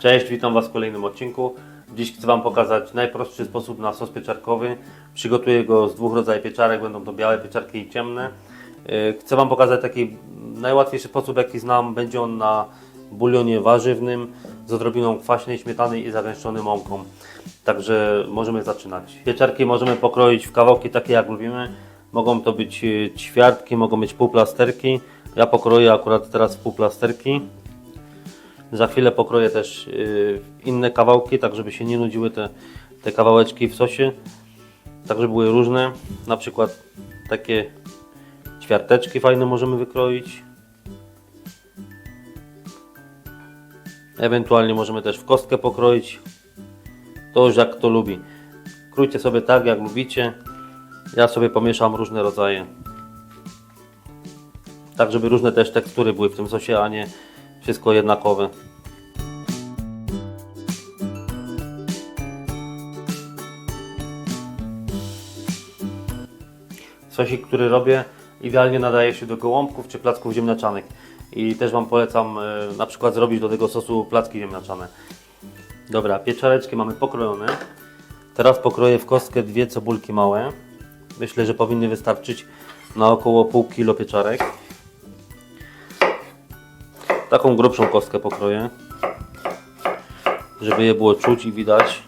Cześć, witam Was w kolejnym odcinku. Dziś chcę Wam pokazać najprostszy sposób na sos pieczarkowy. Przygotuję go z dwóch rodzajów pieczarek, będą to białe pieczarki i ciemne. Yy, Chcę Wam pokazać taki najłatwiejszy sposób, jaki znam. Będzie on na bulionie warzywnym z odrobiną kwaśnej śmietany i zagęszczonym mąką. Także możemy zaczynać. Pieczarki możemy pokroić w kawałki takie jak lubimy. Mogą to być yy, ćwiartki, mogą być półplasterki. Ja pokroję akurat teraz półplasterki. Za chwilę pokroję też y, inne kawałki, tak żeby się nie nudziły te, te kawałeczki w sosie. Tak żeby były różne. Na przykład takie ćwiarteczki fajne możemy wykroić. Ewentualnie możemy też w kostkę pokroić. To już jak kto lubi. Krójcie sobie tak jak lubicie. Ja sobie pomieszam różne rodzaje. Tak żeby różne też tekstury były w tym sosie, a nie wszystko jednakowe. Sosik, który robię, idealnie nadaje się do gołąbków czy placków ziemniaczanych. I też Wam polecam e, na przykład zrobić do tego sosu placki ziemniaczane. Dobra, pieczareczki mamy pokrojone. Teraz pokroję w kostkę dwie cebulki małe. Myślę, że powinny wystarczyć na około pół kilo pieczarek. Taką grubszą kostkę pokroję, żeby je było czuć i widać.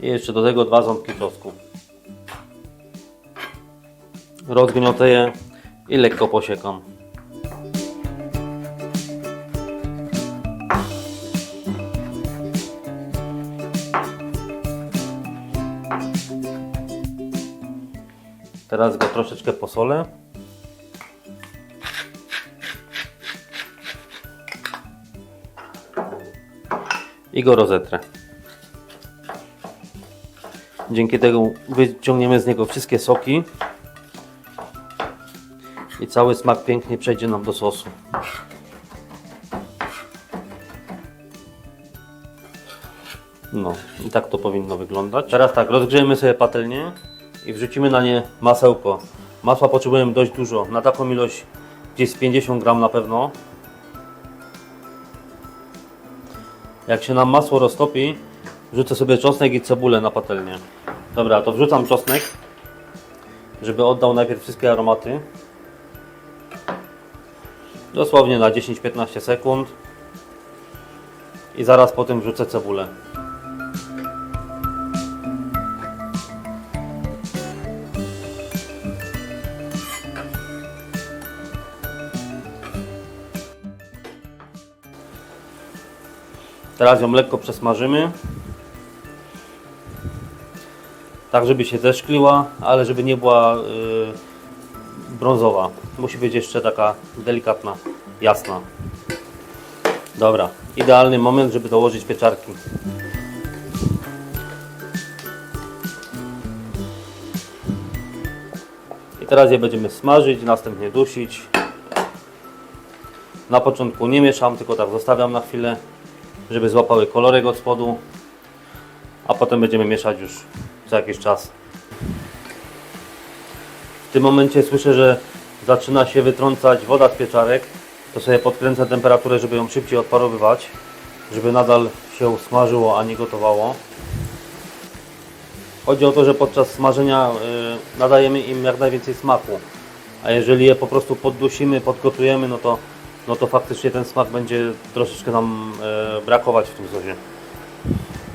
I jeszcze do tego dwa ząbki czosnku. Rozgniotę je i lekko posiekam. Teraz go troszeczkę posolę. I go rozetrę. Dzięki temu wyciągniemy z niego wszystkie soki i cały smak pięknie przejdzie nam do sosu. No i tak to powinno wyglądać. Teraz tak, rozgrzejemy sobie patelnię i wrzucimy na nie masełko. Masła potrzebujemy dość dużo, na taką ilość gdzieś z 50 gram na pewno. Jak się nam masło roztopi, wrzucę sobie czosnek i cebulę na patelnię. Dobra, to wrzucam czosnek, żeby oddał najpierw wszystkie aromaty. Dosłownie na 10-15 sekund. I zaraz po tym wrzucę cebulę. Teraz ją lekko przesmażymy. Tak, żeby się zeszkliła, ale żeby nie była yy, brązowa. Musi być jeszcze taka delikatna, jasna. Dobra, idealny moment, żeby dołożyć pieczarki. I teraz je będziemy smażyć, następnie dusić. Na początku nie mieszam, tylko tak zostawiam na chwilę, żeby złapały kolorek od spodu. A potem będziemy mieszać już za jakiś czas. Tym momencie słyszę, że zaczyna się wytrącać woda z pieczarek. To sobie podkręcę temperaturę, żeby ją szybciej odparowywać, żeby nadal się smażyło, a nie gotowało. Chodzi o to, że podczas smażenia y, nadajemy im jak najwięcej smaku. A jeżeli je po prostu poddusimy, podgotujemy, no to, no to faktycznie ten smak będzie troszeczkę nam y, brakować w tym sosie.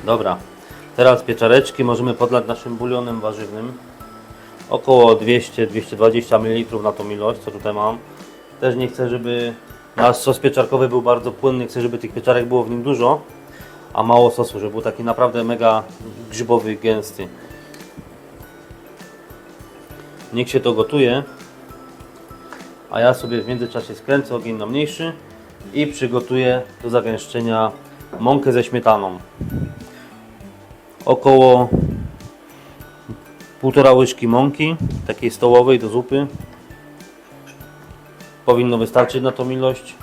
Dobra, teraz pieczareczki możemy podlać naszym bulionem warzywnym około 200-220 ml na tą ilość, co tutaj mam. Też nie chcę, żeby nasz sos pieczarkowy był bardzo płynny, chcę, żeby tych pieczarek było w nim dużo, a mało sosu, żeby był taki naprawdę mega grzybowy, gęsty. Niech się to gotuje, a ja sobie w międzyczasie skręcę ogień na mniejszy i przygotuję do zagęszczenia mąkę ze śmietaną. Około półtora łyżki mąki, takiej stołowej do zupy. powinno wystarczyć na tą ilość.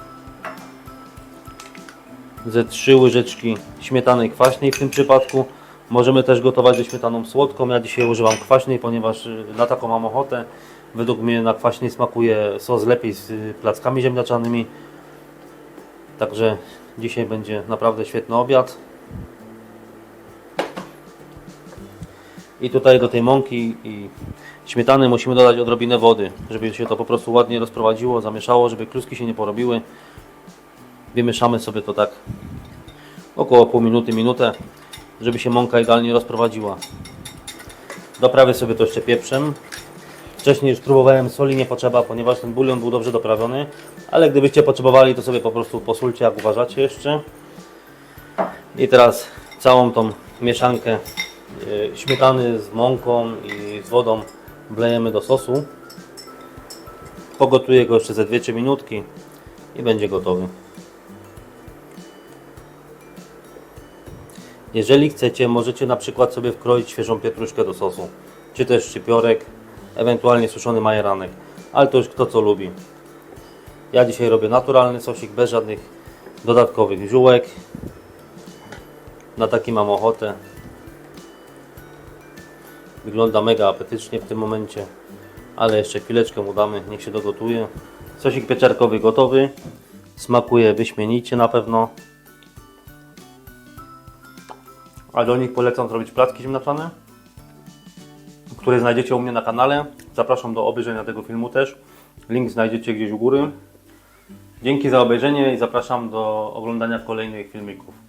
Ze trzy łyżeczki śmietany kwaśnej w tym przypadku. Możemy też gotować ze śmietaną słodką. Ja dzisiaj używam kwaśnej, ponieważ y, na taką mam ochotę. Według mnie na kwaśnej smakuje sos lepiej z y, plackami ziemniaczanymi. Także dzisiaj będzie naprawdę świetny obiad. I tutaj do tej mąki i śmietany musimy dodać odrobinę wody, żeby się to po prostu ładnie rozprowadziło, zamieszało, żeby kluski się nie porobiły. Wymieszamy sobie to tak około pół minuty, minutę, żeby się mąka idealnie rozprowadziła. Doprawię sobie to jeszcze pieprzem. Wcześniej już próbowałem soli, nie potrzeba, ponieważ ten bulion był dobrze doprawiony, ale gdybyście potrzebowali, to sobie po prostu posulcie, jak uważacie jeszcze. I teraz całą tą mieszankę śmietany z mąką i z wodą wlejemy do sosu. Pogotuję go jeszcze ze 2-3 minutki i będzie gotowy. Jeżeli chcecie, możecie na przykład sobie wkroić świeżą pietruszkę do sosu, czy też szczypiorek, ewentualnie suszony majeranek, ale to już kto co lubi. Ja dzisiaj robię naturalny sosik, bez żadnych dodatkowych ziółek. Na taki mam ochotę. Wygląda mega apetycznie w tym momencie, ale jeszcze chwileczkę mu damy, niech się dogotuje. Sosik pieczarkowy gotowy. Smakuje wyśmienicie na pewno. A do nich polecam zrobić placki ziemniaczane, które znajdziecie u mnie na kanale. Zapraszam do obejrzenia tego filmu też. Link znajdziecie gdzieś u góry. Dzięki za obejrzenie i zapraszam do oglądania kolejnych filmików.